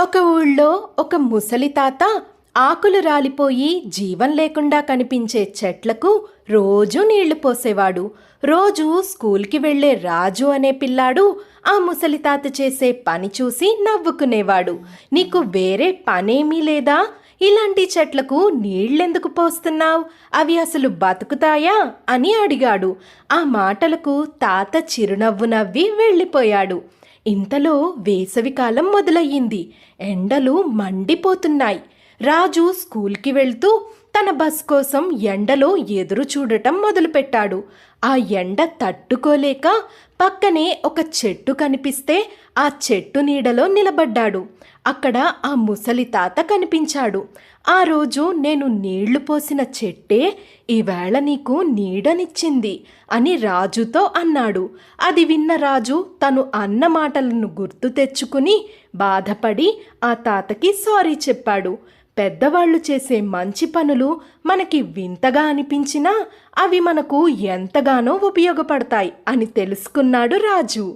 ఒక ఊళ్ళో ఒక ముసలి తాత ఆకులు రాలిపోయి జీవం లేకుండా కనిపించే చెట్లకు రోజూ నీళ్ళు పోసేవాడు. రోజు స్కూల్కి వెళ్ళే రాజు అనే పిల్లాడు ఆ ముసలి తాత చేసే పని చూసి నవ్వుకునేవాడు. నీకు వేరే పనేమీ లేదా? ఇలాంటి చెట్లకు నీళ్ళెందుకు పోస్తున్నావు? అవి అసలు బతుకుతాయా? అని అడిగాడు. ఆ మాటలకు తాత చిరునవ్వు నవ్వి వెళ్ళిపోయాడు. ఇంతలో వేసవికాలం మొదలయ్యింది. ఎండలు మండిపోతున్నాయి. రాజు స్కూల్కి వెళ్తూ తన బస్ కోసం ఎండలో ఎదురు చూడటం మొదలుపెట్టాడు. ఆ ఎండ తట్టుకోలేక పక్కనే ఒక చెట్టు కనిపిస్తే ఆ చెట్టు నీడలో నిలబడ్డాడు. అక్కడ ఆ ముసలి తాత కనిపించాడు. ఆ రోజు నేను నీళ్ళు పోసిన చెట్టే ఈవేళ నీకు నీడనిచ్చింది అని రాజుతో అన్నాడు. అది విన్న రాజు తను అన్న మాటలను గుర్తు తెచ్చుకుని బాధపడి ఆ తాతకి సారీ చెప్పాడు. పెద్దవాళ్ళు చేసే మంచి పనులు మనకి వింతగా అనిపించినా అవి మనకు ఎంతగానో ఉపయోగపడతాయి అని తెలుసుకున్నాడు రాజు.